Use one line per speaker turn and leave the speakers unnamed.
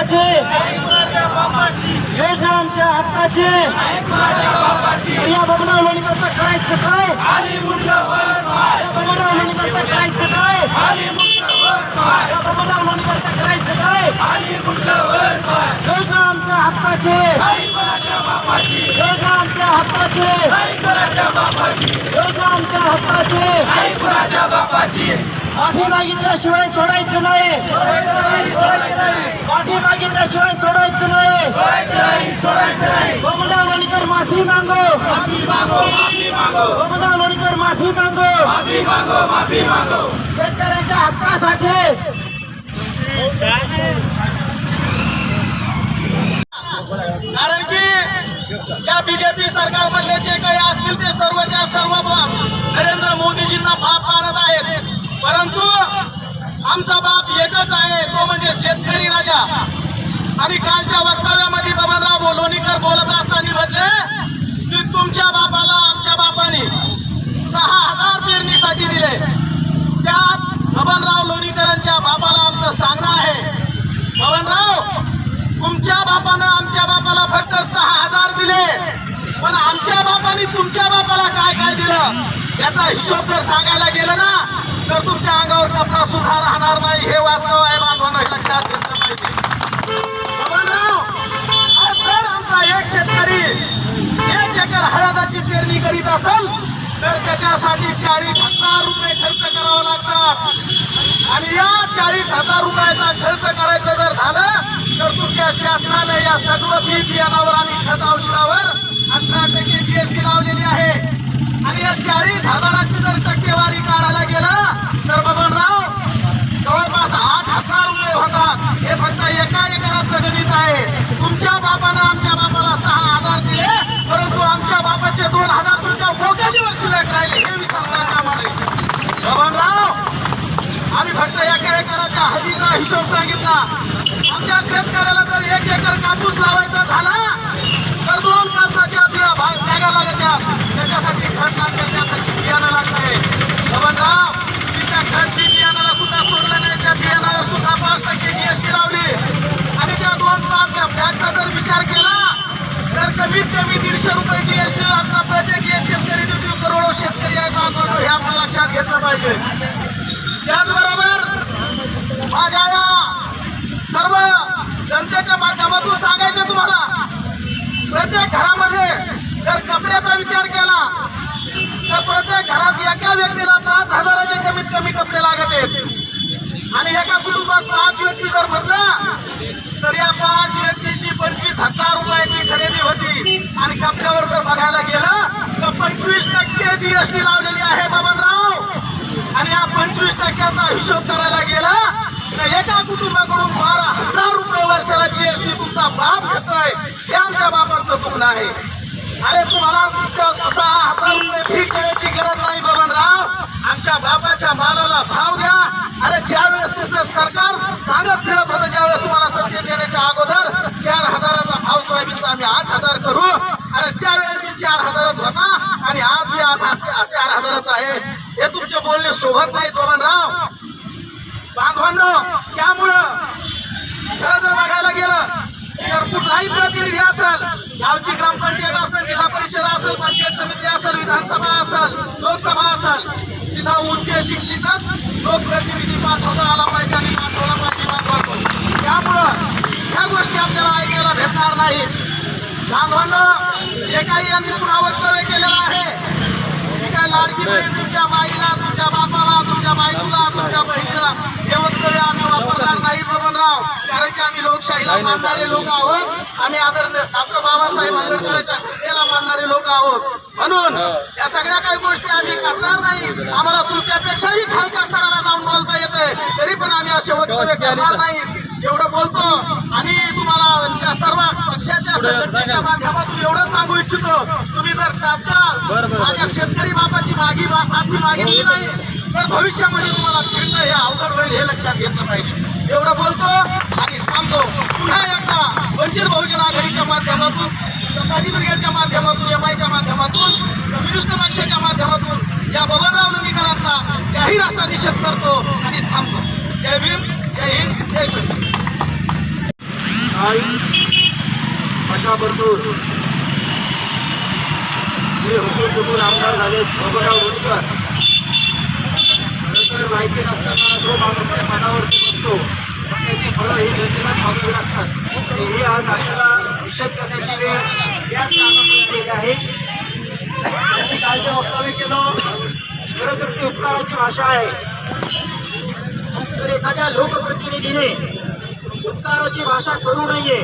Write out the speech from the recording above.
हक्काचे योजना आमच्या हक्काचे. या बबनराव लोणीकरचं करायचं काय? या बबनराव लोणीकरचं करायचं काय? या बबनराव लोणीकरचं करायचं काय? योजना आमच्या हक्काचे. योजना आमच्या हक्काचे. योजना आमच्या हक्काचे. पाठी मागितल्याशिवाय सोडायचं नाही. शिवाय सोडायचं नाही. बबनराव लोणीकर माफी मागो. बबनराव लोणीकर माफी मागो. शेतकऱ्याच्या हक्कासाठी. कारण की या बीजेपी सरकारमधले जे काही असतील ते सर्वच्या सर्व नरेंद्र मोदीजींना बाप मानत आहेत. परंतु आमचा बाप एकच आहे तो म्हणजे शेतकरी. आणि कालच्या वक्तव्यामध्ये बबनराव लोणीकर बोलत असताना म्हटले की तुमच्या बापाला आमच्या बापाने सहा हजार पेरणीसाठी दिले. त्यात बबनराव लोणीकरांच्या बापाला आमचं सांगणं आहे. बबनराव तुमच्या बापानं आमच्या बापाला फक्त सहा हजार दिले. पण आमच्या बापाने तुमच्या बापाला काय काय दिलं? याचा हिशोब जर सांगायला गेलं ना तर तुमच्या अंगावर कपडा सुद्धा राहणार नाही. हे वास्तव आहे बांधवांना हे लक्षात असेल तर त्याच्यासाठी चाळीस हजार रुपये खर्च करावा लागतात. आणि या चाळीस हजार रुपयाचा खर्च करायचं जर झालं तर तुमच्या शासनाने या सगळं बी बियाणावर आणि खत औषधावर अठरा टक्के जीएसटी लावलेली आहे. आणि या चाळीस हजाराची जर टक्केवारी काढायला गेलं तर बबनराव जवळपास आठ हजार रुपये होतात हे फक्त एका एकराचं गणित आहे तुमच्या बापानं आमच्या बापाला सहा हजार दिले परंतु आमच्या बापाचे दोन हजार तुमच्या बोक्यावर शिल्लक राहिले हे विसरता कामा नये बबनराव आम्ही फक्त एका एकराच्या हळदीचा हिशोब सांगितला. आमच्या शेतकऱ्याला जर एक एकर कापूस लावायचा झाला तर दोन कापसाच्या बिया भा- बॅगा लागत्या त्याच्यासाठी खत लागते त्यासाठी बियाणं लागते बबनराव मी त्या खत बी बियाणाला सुद्धा सोडलं नाही. त्या बियाणावर सुद्धा पाच टक्के जीएसटी लावली. आणि त्या दोन पाच बॅगचा जर विचार केला तर कमीत कमी दीडशे रुपये जीएसटी आमचा प्रत्येक एक शेतकरी देतो. करोडो शेतकरी आहेत. हे आपण लक्षात घेतलं पाहिजे. त्याचबरोबर माझ्या या सर्व जनतेच्या माध्यमातून सांगायचं तुम्हाला. प्रत्येक घरामध्ये जर कपड्याचा विचार केला तर प्रत्येक घरात एका व्यक्तीला पाच हजाराचे कमीत कमी कपडे लागत आहेत. आणि एका कुटुंबात पाच व्यक्ती जर म्हटलं तर या पाच व्यक्तीची पंचवीस हजार रुपयाची खरेदी होती. आणि कपड्यावर जर बघायला गेलं तर पंचवीस टक्के जीएसटी लावलेली आहे बबनराव आणि या पंचवीस टक्क्याचा हिशोब करायला गेला एका कुटुंबाकडून बारा हजार रुपये वर्षाला जीएसटी तुमचा बाप घेतोय हे आमच्या बापाचं दुखणं आहे. अरे तुम्हाला तुमच्या सहा हजार रुपये फी करायची गरज नाही बबनराव. आमच्या बापाच्या मालाला भाव द्या. अरे ज्यावेळेस तुमचं सरकार सांगत फिरत होतं ज्यावेळेस तुम्हाला सत्य देण्याच्या अगोदर चार हजाराचा भाव सोयाबीनचा आम्ही आठ हजार करू. अरे त्यावेळेस मी चार हजारच होता आणि आज मी आठ चार हजाराचा आहे. हे तुमचे बोलणे शोभत नाही बबनराव. बांधवांनो त्यामुळं खरं जर बघायला गेलं तर कुठलाही प्रतिनिधी असेल गावची ग्रामपंचायत असेल जिल्हा परिषद असेल पंचायत समिती असेल विधानसभा असेल लोकसभा असेल तिथं उच्च शिक्षितच लोकप्रतिनिधी पाठवता आला पाहिजे आणि पाठवला पाहिजे बांधवांनो त्यामुळं ह्या गोष्टी आपल्याला ऐकायला भेटणार नाहीत. बांधवांनो जे काही यांनी पुन्हा वक्तव्य केलेलं आहे काय लाडकी बहीण तुमच्या माईला तुमच्या बायकोला तुमच्या बहिणीला हे वक्तव्य आम्ही वापरणार नाहीत बबनराव लोकशाहीला मानणारे लोक आहोत. आम्ही आदरणीय डॉक्टर बाबासाहेब आंबेडकरांच्या घटनेला मानणारे लोक आहोत. म्हणून या सगळ्या काही गोष्टी आम्ही करणार नाही. आम्हाला तुमच्यापेक्षाही खालच्या स्तराला जाऊन बोलता येते तरी पण आम्ही असे वक्तव्य करणार नाहीत एवढं बोलतो. आणि तुम्हाला त्या सर्व पक्षाच्या संघटनेच्या माध्यमातून एवढं सांगू इच्छितो. तुम्ही जर तात्काळ माझ्या शेतकरी बापाची मागी माफी मागितली नाही तर भविष्यामध्ये तुम्हाला फिरणं हे अवघड होईल हे लक्षात घेतलं पाहिजे. एवढं बोलतो आणि थांबतो. पुन्हा एकदा वंचित बहुजन आघाडीच्या माध्यमातून संभाजी ब्रिगेडच्या माध्यमातून एम आयच्या माध्यमातून कम्युनिस्ट पक्षाच्या माध्यमातून या बबनराव लोणीकरांचा जाहीर असा निषेध करतो आणि थांबतो. जय भीम जय हिंद जय श्री हे हुकूम चुकून आमदार झाले बबनराव लोणीकर माहिती नसताना जो माणूस त्या पदावरती बसतो पण त्याची फळं ही जनतेला खावी लागतात आणि ही आज अशाला निषेध करण्याची वेळ याच कामाकडे आलेली आहे. त्यांनी कालच्या वक्तव्य केलं. खरं तर ती उपकाराची भाषा आहे. तर एखाद्या लोकप्रतिनिधीने उपकाराची भाषा करू नये.